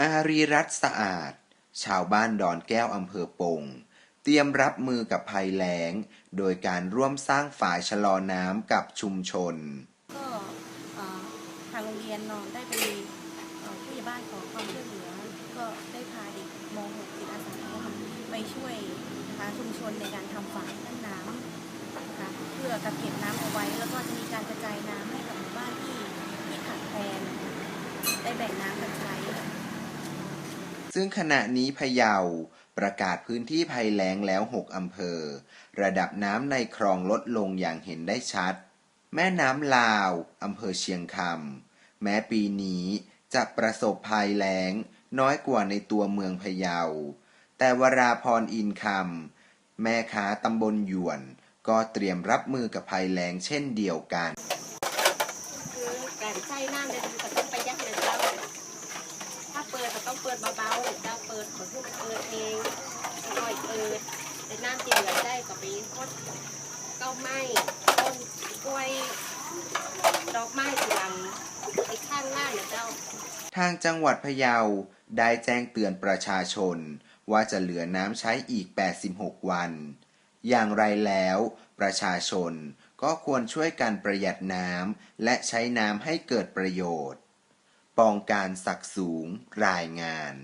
อารีรัตสะอาด ชาวบ้านดอนแก้วอำเภอปง เตรียมรับมือกับภัยแล้ง โดยการร่วมสร้างฝายชะลอน้ำกับชุมชน ก็เอ่อทางโรงเรียนนอนได้ไปเอ่อผู้ใหญ่บ้านขอความช่วยเหลือ ก็ได้พาเด็กม .6 จิตอาสาเนี่ยค่ะไปช่วยทางชุมชนในการทำฝายกั้นน้ำนะคะเพื่อกักเก็บน้ำเอาไว้ แล้วก็จะมีการกระจายน้ำให้กับหมู่บ้านที่ที่ขาดแคลนได้แบ่งน้ำกันใช้ ซึ่งขณะนี้พะเยาประกาศพื้นที่ภัยแล้งแล้ว 6 อำเภอ ระดับน้ำในคลองลดลงอย่างเห็นได้ชัด แม่น้ำลาว อำเภอเชียงคำ แม้ปีนี้จะประสบภัยแล้งน้อยกว่าในตัวเมืองพะเยา แต่วราพรอินคำ แม่ค้าตำบลหยวน ก็เตรียมรับมือกับภัยแล้งเช่นเดียวกัน เปิดเบาๆเจ้าเปิดขอทุกเปิดเองค่อยเปิดแต่น้ำที่เหลือได้ก็ไปคดเก้าไม้ต้นกล้วยดอกไม้ที่หลังไปข้างล่างนะเจ้า ทางจังหวัดพะเยาได้แจ้งเตือนประชาชน ว่าจะเหลือน้ำใช้อีก 86 วัน อย่างไรแล้ว ประชาชนก็ควรช่วยกันประหยัดน้ำและใช้น้ำให้เกิดประโยชน์ ปองการศักดิ์สูงรายงาน